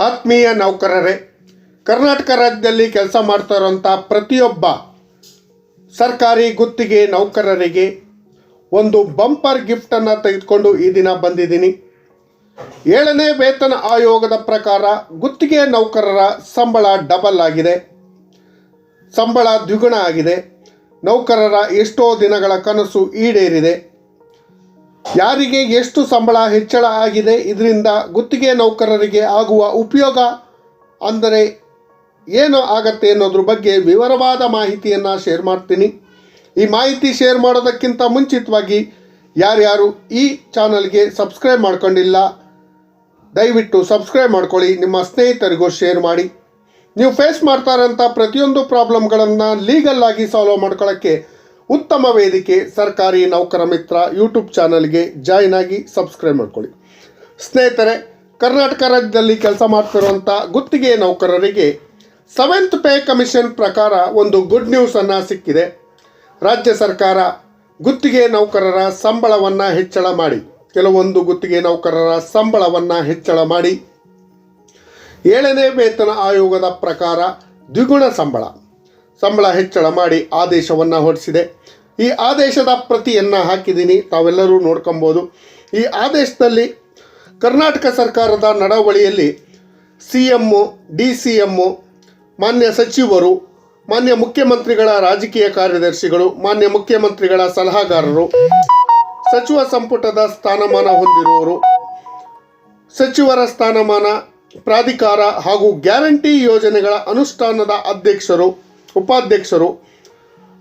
ಆತ್ಮೀಯ ನೌಕರರೇ, ಕರ್ನಾಟಕ ರಾಜ್ಯದಲ್ಲಿ ಕೆಲಸ ಮಾಡ್ತಾ ಇರೋಂಥ ಪ್ರತಿಯೊಬ್ಬ ಸರ್ಕಾರಿ ಗುತ್ತಿಗೆ ನೌಕರರಿಗೆ ಒಂದು ಬಂಪರ್ ಗಿಫ್ಟನ್ನು ತೆಗೆದುಕೊಂಡು ಈ ದಿನ ಬಂದಿದ್ದೀನಿ. ಏಳನೇ ವೇತನ ಆಯೋಗದ ಪ್ರಕಾರ ಗುತ್ತಿಗೆ ನೌಕರರ ಸಂಬಳ ಡಬಲ್ ಆಗಿದೆ. ಸಂಬಳ ದ್ವಿಗುಣ ಆಗಿದೆ. ನೌಕರರ ಎಷ್ಟೋ ದಿನಗಳ ಕನಸು ಈಡೇರಿದೆ. ಯಾರಿಗೆ ಎಷ್ಟು ಸಂಬಳ ಹೆಚ್ಚಳ ಆಗಿದೆ ಇದರಿಂದ ಗುತ್ತಿಗೆ ನೌಕರರಿಗೆ ಆಗುವ ಉಪಯೋಗ ಅಂದರೆ ಏನು ಆಗತ್ತೆ ಅನ್ನೋದ್ರ ಬಗ್ಗೆ ವಿವರವಾದ ಮಾಹಿತಿಯನ್ನು ಶೇರ್ ಮಾಡ್ತೀನಿ. ಈ ಮಾಹಿತಿ ಶೇರ್ ಮಾಡೋದಕ್ಕಿಂತ ಮುಂಚಿತವಾಗಿ ಯಾರ್ಯಾರು ಈ ಚಾನಲ್ಗೆ ಸಬ್ಸ್ಕ್ರೈಬ್ ಮಾಡ್ಕೊಂಡಿಲ್ಲ, ದಯವಿಟ್ಟು ಸಬ್ಸ್ಕ್ರೈಬ್ ಮಾಡ್ಕೊಳ್ಳಿ, ನಿಮ್ಮ ಸ್ನೇಹಿತರಿಗೂ ಶೇರ್ ಮಾಡಿ. ನೀವು ಫೇಸ್ ಮಾಡ್ತಾರಂಥ ಪ್ರತಿಯೊಂದು ಪ್ರಾಬ್ಲಮ್ಗಳನ್ನು ಲೀಗಲ್ಲಾಗಿ ಸಾಲ್ವ್ ಮಾಡ್ಕೊಳ್ಳೋಕ್ಕೆ ಉತ್ತಮ ವೇದಿಕೆ, ಸರ್ಕಾರಿ ನೌಕರ ಮಿತ್ರ ಯೂಟ್ಯೂಬ್ ಚಾನಲ್ಗೆ ಜಾಯ್ನ್ ಆಗಿ ಸಬ್ಸ್ಕ್ರೈಬ್ ಮಾಡ್ಕೊಳ್ಳಿ. ಸ್ನೇಹಿತರೆ, ಕರ್ನಾಟಕ ರಾಜ್ಯದಲ್ಲಿ ಕೆಲಸ ಮಾಡ್ತಿರುವಂಥ ಗುತ್ತಿಗೆ ನೌಕರರಿಗೆ ಸೆವೆಂತ್ ಪೇ ಕಮಿಷನ್ ಪ್ರಕಾರ ಒಂದು ಗುಡ್ ನ್ಯೂಸನ್ನು ಸಿಕ್ಕಿದೆ. ರಾಜ್ಯ ಸರ್ಕಾರ ಗುತ್ತಿಗೆ ನೌಕರರ ಸಂಬಳವನ್ನು ಹೆಚ್ಚಳ ಮಾಡಿ, ಕೆಲವೊಂದು ಗುತ್ತಿಗೆ ನೌಕರರ ಸಂಬಳವನ್ನು ಹೆಚ್ಚಳ ಮಾಡಿ. ಏಳನೇ ವೇತನ ಆಯೋಗದ ಪ್ರಕಾರ ದ್ವಿಗುಣ ಸಂಬಳ. ಸಂಬಳ ಹೆಚ್ಚಳ ಮಾಡಿ ಆದೇಶವನ್ನು ಹೊರಡಿಸಿದೆ. ಈ ಆದೇಶದ ಪ್ರತಿಯನ್ನು ಹಾಕಿದ್ದೀನಿ. ತಾವೆಲ್ಲರೂ ನೋಡ್ಕೊಬೋದು. ಈ ಆದೇಶದಲ್ಲಿ ಕರ್ನಾಟಕ ಸರ್ಕಾರದ ನಡವಳಿಯಲ್ಲಿ C M D C M ಮಾನ್ಯ ಸಚಿವರು, ಮಾನ್ಯ ಮುಖ್ಯಮಂತ್ರಿಗಳ ರಾಜಕೀಯ ಕಾರ್ಯದರ್ಶಿಗಳು, ಮಾನ್ಯ ಮುಖ್ಯಮಂತ್ರಿಗಳ ಸಲಹಾಗಾರರು, ಸಚಿವ ಸಂಪುಟದ ಸ್ಥಾನಮಾನ ಹೊಂದಿರುವವರು, ಸಚಿವರ ಸ್ಥಾನಮಾನ ಪ್ರಾಧಿಕಾರ ಹಾಗೂ ಗ್ಯಾರಂಟಿ ಯೋಜನೆಗಳ ಅನುಷ್ಠಾನದ ಅಧ್ಯಕ್ಷರು ಉಪಾಧ್ಯಕ್ಷರು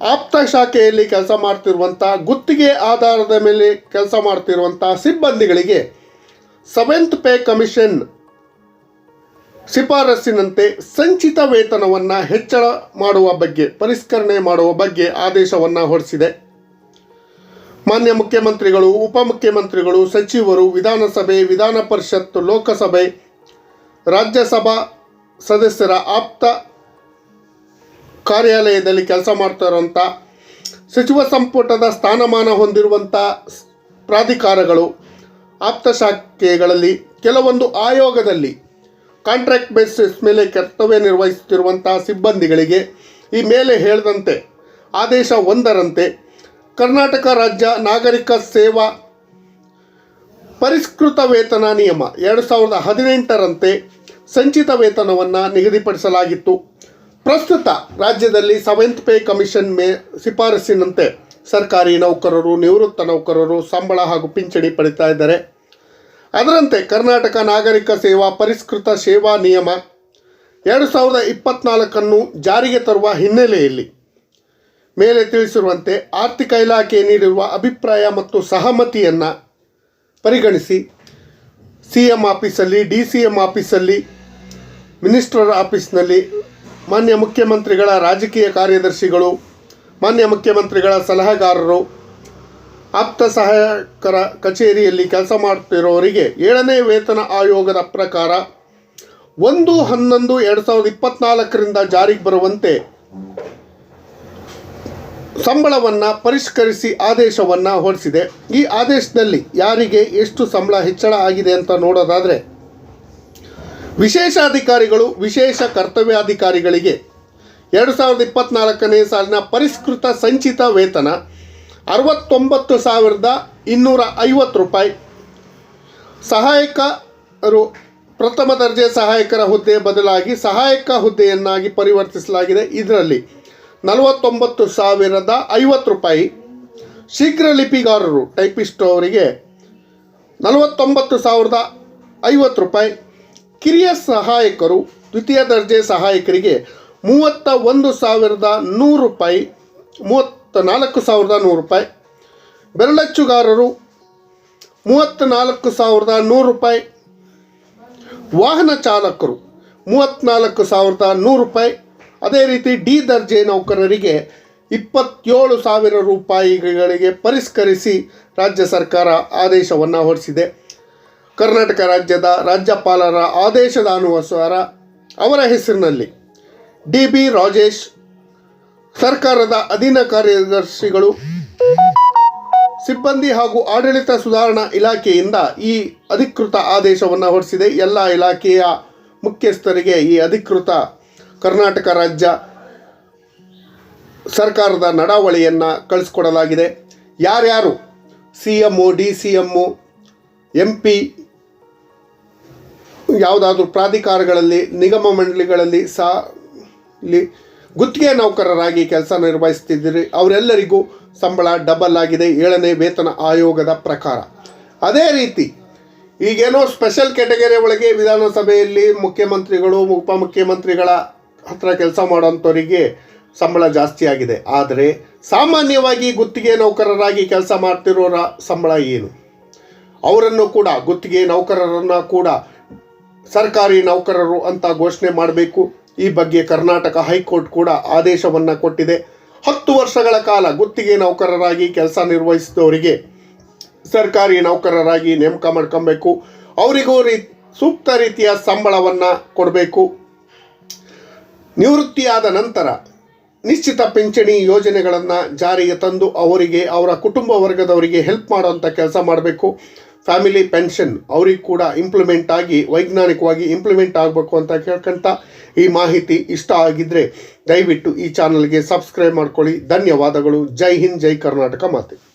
ಆಪ್ತ ಶಾಖೆಯಲ್ಲಿ ಕೆಲಸ ಮಾಡ್ತಿರುವಂಥ ಗುತ್ತಿಗೆ ಆಧಾರದ ಮೇಲೆ ಕೆಲಸ ಮಾಡ್ತಿರುವಂಥ ಸಿಬ್ಬಂದಿಗಳಿಗೆ ಸೆವೆಂತ್ ಪೇ ಕಮಿಷನ್ ಶಿಫಾರಸ್ಸಿನಂತೆ ಸಂಚಿತ ವೇತನವನ್ನು ಹೆಚ್ಚಳ ಮಾಡುವ ಬಗ್ಗೆ, ಪರಿಷ್ಕರಣೆ ಮಾಡುವ ಬಗ್ಗೆ ಆದೇಶವನ್ನು ಹೊರಡಿಸಿದೆ. ಮಾನ್ಯ ಮುಖ್ಯಮಂತ್ರಿಗಳು ಉಪಮುಖ್ಯಮಂತ್ರಿಗಳು ಸಚಿವರು, ವಿಧಾನಸಭೆ, ವಿಧಾನ ಪರಿಷತ್ತು, ಲೋಕಸಭೆ, ರಾಜ್ಯಸಭಾ ಸದಸ್ಯರ ಆಪ್ತ ಕಾರ್ಯಾಲಯದಲ್ಲಿ ಕೆಲಸ ಮಾಡ್ತಾ ಇರುವಂಥ ಸಚಿವ ಸಂಪುಟದ ಸ್ಥಾನಮಾನ ಹೊಂದಿರುವಂಥ ಪ್ರಾಧಿಕಾರಗಳು ಆಪ್ತ ಶಾಖೆಗಳಲ್ಲಿ ಕೆಲವೊಂದು ಆಯೋಗದಲ್ಲಿ ಕಾಂಟ್ರಾಕ್ಟ್ ಬೇಸಿಸ್ ಮೇಲೆ ಕರ್ತವ್ಯ ನಿರ್ವಹಿಸುತ್ತಿರುವಂಥ ಸಿಬ್ಬಂದಿಗಳಿಗೆ ಈ ಮೇಲೆ ಹೇಳಿದಂತೆ ಆದೇಶ ಒಂದರಂತೆ ಕರ್ನಾಟಕ ರಾಜ್ಯ ನಾಗರಿಕ ಸೇವಾ ಪರಿಷ್ಕೃತ ವೇತನ ನಿಯಮ ಎರಡು ಸಾವಿರದ ಹದಿನೆಂಟರಂತೆ ಸಂಚಿತ ವೇತನವನ್ನು ನಿಗದಿಪಡಿಸಲಾಗಿತ್ತು. ಪ್ರಸ್ತುತ ರಾಜ್ಯದಲ್ಲಿ ಸೆವೆಂತ್ ಪೇ ಕಮಿಷನ್ ಮೇ ಶಿಫಾರಸ್ಸಿನಂತೆ ಸರ್ಕಾರಿ ನೌಕರರು, ನಿವೃತ್ತ ನೌಕರರು ಸಂಬಳ ಹಾಗೂ ಪಿಂಚಣಿ ಪಡಿತಾ ಇದ್ದಾರೆ. ಅದರಂತೆ ಕರ್ನಾಟಕ ನಾಗರಿಕ ಸೇವಾ ಪರಿಷ್ಕೃತ ಸೇವಾ ನಿಯಮ ಎರಡು ಸಾವಿರದ ಇಪ್ಪತ್ನಾಲ್ಕನ್ನು ಜಾರಿಗೆ ತರುವ ಹಿನ್ನೆಲೆಯಲ್ಲಿ ಮೇಲೆ ತಿಳಿಸಿರುವಂತೆ ಆರ್ಥಿಕ ಇಲಾಖೆ ನೀಡಿರುವ ಅಭಿಪ್ರಾಯ ಮತ್ತು ಸಹಮತಿಯನ್ನು ಪರಿಗಣಿಸಿ ಸಿ ಎಂ ಆಫೀಸಲ್ಲಿ ಡಿ ಸಿ ಎಂ ಆಫೀಸಲ್ಲಿ, ಮಿನಿಸ್ಟರ್ ಆಫೀಸ್ನಲ್ಲಿ ಮಾನ್ಯ ಮುಖ್ಯಮಂತ್ರಿಗಳ ರಾಜಕೀಯ ಕಾರ್ಯದರ್ಶಿಗಳು, ಮಾನ್ಯ ಮುಖ್ಯಮಂತ್ರಿಗಳ ಸಲಹೆಗಾರರು, ಆಪ್ತ ಸಹಾಯಕರ ಕಚೇರಿಯಲ್ಲಿ ಕೆಲಸ ಮಾಡ್ತಿರೋರಿಗೆ ಏಳನೇ ವೇತನ ಆಯೋಗದ ಪ್ರಕಾರ ಒಂದು ಹನ್ನೊಂದು ಎರಡು ಸಾವಿರದ ಇಪ್ಪತ್ನಾಲ್ಕರಿಂದ ಜಾರಿಗೆ ಬರುವಂತೆ ಸಂಬಳವನ್ನು ಪರಿಷ್ಕರಿಸಿ ಆದೇಶವನ್ನು ಹೊರಡಿಸಿದೆ. ಈ ಆದೇಶದಲ್ಲಿ ಯಾರಿಗೆ ಎಷ್ಟು ಸಂಬಳ ಹೆಚ್ಚಳ ಆಗಿದೆ ಅಂತ ನೋಡೋದಾದರೆ ವಿಶೇಷಾಧಿಕಾರಿಗಳು, ವಿಶೇಷ ಕರ್ತವ್ಯಾಧಿಕಾರಿಗಳಿಗೆ ಎರಡು ಸಾವಿರದ ಇಪ್ಪತ್ನಾಲ್ಕನೇ ಸಾಲಿನ ಪರಿಷ್ಕೃತ ಸಂಚಿತ ವೇತನ ಅರವತ್ತೊಂಬತ್ತು ಸಾವಿರದ ಇನ್ನೂರ ಐವತ್ತು ರೂಪಾಯಿ. ಸಹಾಯಕರು, ಪ್ರಥಮ ದರ್ಜೆ ಸಹಾಯಕರ ಹುದ್ದೆ ಬದಲಾಗಿ ಸಹಾಯಕ ಹುದ್ದೆಯನ್ನಾಗಿ ಪರಿವರ್ತಿಸಲಾಗಿದೆ. ಇದರಲ್ಲಿ ನಲವತ್ತೊಂಬತ್ತು ಸಾವಿರದ ಐವತ್ತು ರೂಪಾಯಿ. ಶೀಘ್ರ ಲಿಪಿಗಾರರು ಟೈಪಿಸ್ಟ್ ಅವರಿಗೆ ನಲವತ್ತೊಂಬತ್ತು ಸಾವಿರದ ಐವತ್ತು ರೂಪಾಯಿ. ಕಿರಿಯ ಸಹಾಯಕರು, ದ್ವಿತೀಯ ದರ್ಜೆ ಸಹಾಯಕರಿಗೆ ಮೂವತ್ತ ಒಂದು ಸಾವಿರದ ನೂರು ರೂಪಾಯಿ ಮೂವತ್ತ ನಾಲ್ಕು ಸಾವಿರದ ನೂರು ರೂಪಾಯಿ. ಬೆರಳಚ್ಚುಗಾರರು ಮೂವತ್ತ ನಾಲ್ಕು ಸಾವಿರದ ನೂರು ರೂಪಾಯಿ. ವಾಹನ ಚಾಲಕರು ಮೂವತ್ತ್ನಾಲ್ಕು ಸಾವಿರದ ನೂರು ರೂಪಾಯಿ. ಅದೇ ರೀತಿ ಡಿ ದರ್ಜೆ ನೌಕರರಿಗೆ ಇಪ್ಪತ್ತೇಳು ಸಾವಿರ ರೂಪಾಯಿಗಳಿಗೆ ಪರಿಷ್ಕರಿಸಿ ರಾಜ್ಯ ಸರ್ಕಾರ ಆದೇಶವನ್ನು ಹೊರಡಿಸಿದೆ. ಕರ್ನಾಟಕ ರಾಜ್ಯದ ರಾಜ್ಯಪಾಲರ ಆದೇಶದ ಅನುಸಾರ ಅವರ ಹೆಸರಿನಲ್ಲಿ ಡಿ ಬಿ ರಾಜೇಶ್, ಸರ್ಕಾರದ ಅಧೀನ ಕಾರ್ಯದರ್ಶಿಗಳು, ಸಿಬ್ಬಂದಿ ಹಾಗೂ ಆಡಳಿತ ಸುಧಾರಣಾ ಇಲಾಖೆಯಿಂದ ಈ ಅಧಿಕೃತ ಆದೇಶವನ್ನು ಹೊರಡಿಸಿದೆ. ಎಲ್ಲ ಇಲಾಖೆಯ ಮುಖ್ಯಸ್ಥರಿಗೆ ಈ ಅಧಿಕೃತ ಕರ್ನಾಟಕ ರಾಜ್ಯ ಸರ್ಕಾರದ ನಡಾವಳಿಯನ್ನು ಕಳಿಸ್ಕೊಡಲಾಗಿದೆ. ಯಾರ್ಯಾರು C M D C M M P ಯಾವುದಾದ್ರೂ ಪ್ರಾಧಿಕಾರಗಳಲ್ಲಿ, ನಿಗಮ ಮಂಡಳಿಗಳಲ್ಲಿ ಸಾ ಇಲ್ಲಿ ಗುತ್ತಿಗೆ ನೌಕರರಾಗಿ ಕೆಲಸ ನಿರ್ವಹಿಸ್ತಿದ್ದೀರಿ. ಅವರೆಲ್ಲರಿಗೂ ಸಂಬಳ ಡಬಲ್ ಆಗಿದೆ. ಏಳನೇ ವೇತನ ಆಯೋಗದ ಪ್ರಕಾರ. ಅದೇ ರೀತಿ, ಈಗೇನೋ ಸ್ಪೆಷಲ್ ಕ್ಯಾಟಗರಿ ಒಳಗೆ ವಿಧಾನಸಭೆಯಲ್ಲಿ ಮುಖ್ಯಮಂತ್ರಿಗಳು, ಉಪಮುಖ್ಯಮಂತ್ರಿಗಳ ಹತ್ರ ಕೆಲಸ ಮಾಡೋಂಥವರಿಗೆ ಸಂಬಳ ಜಾಸ್ತಿ ಆಗಿದೆ. ಆದರೆ ಸಾಮಾನ್ಯವಾಗಿ ಗುತ್ತಿಗೆ ನೌಕರರಾಗಿ ಕೆಲಸ ಮಾಡ್ತಿರೋರ ಸಂಬಳ ಏನು? ಅವರನ್ನು ಕೂಡ, ಗುತ್ತಿಗೆ ನೌಕರರನ್ನು ಕೂಡ ಸರ್ಕಾರಿ ನೌಕರರು ಅಂತ ಘೋಷಣೆ ಮಾಡಬೇಕು. ಈ ಬಗ್ಗೆ ಕರ್ನಾಟಕ ಹೈಕೋರ್ಟ್ ಕೂಡ ಆದೇಶವನ್ನು ಕೊಟ್ಟಿದೆ. ಹತ್ತು ವರ್ಷಗಳ ಕಾಲ ಗುತ್ತಿಗೆ ನೌಕರರಾಗಿ ಕೆಲಸ ನಿರ್ವಹಿಸಿದವರಿಗೆ ಸರ್ಕಾರಿ ನೌಕರರಾಗಿ ನೇಮಕ ಮಾಡ್ಕೊಬೇಕು. ಅವರಿಗೂ ರೀ ಸೂಕ್ತ ರೀತಿಯ ಸಂಬಳವನ್ನು ಕೊಡಬೇಕು. ನಿವೃತ್ತಿಯಾದ ನಂತರ ನಿಶ್ಚಿತ ಪಿಂಚಣಿ ಯೋಜನೆಗಳನ್ನು ಜಾರಿಗೆ ತಂದು ಅವರಿಗೆ, ಅವರ ಕುಟುಂಬ ವರ್ಗದವರಿಗೆ ಹೆಲ್ಪ್ ಮಾಡುವಂಥ ಕೆಲಸ ಮಾಡಬೇಕು. ಫ್ಯಾಮಿಲಿ ಪೆನ್ಷನ್ ಅವ್ರಿಗೆ ಕೂಡ ಇಂಪ್ಲಿಮೆಂಟ್ ಆಗಿ, ವೈಜ್ಞಾನಿಕವಾಗಿ ಇಂಪ್ಲಿಮೆಂಟ್ ಆಗಬೇಕು ಅಂತ ಕೇಳ್ಕೊಂತ ಈ ಮಾಹಿತಿ ಇಷ್ಟ ಆಗಿದ್ದರೆ ದಯವಿಟ್ಟು ಈ ಚಾನಲ್ಗೆ ಸಬ್ಸ್ಕ್ರೈಬ್ ಮಾಡ್ಕೊಳ್ಳಿ. ಧನ್ಯವಾದಗಳು. ಜೈ ಹಿಂದ್, ಜೈ ಕರ್ನಾಟಕ ಮಾತೆ.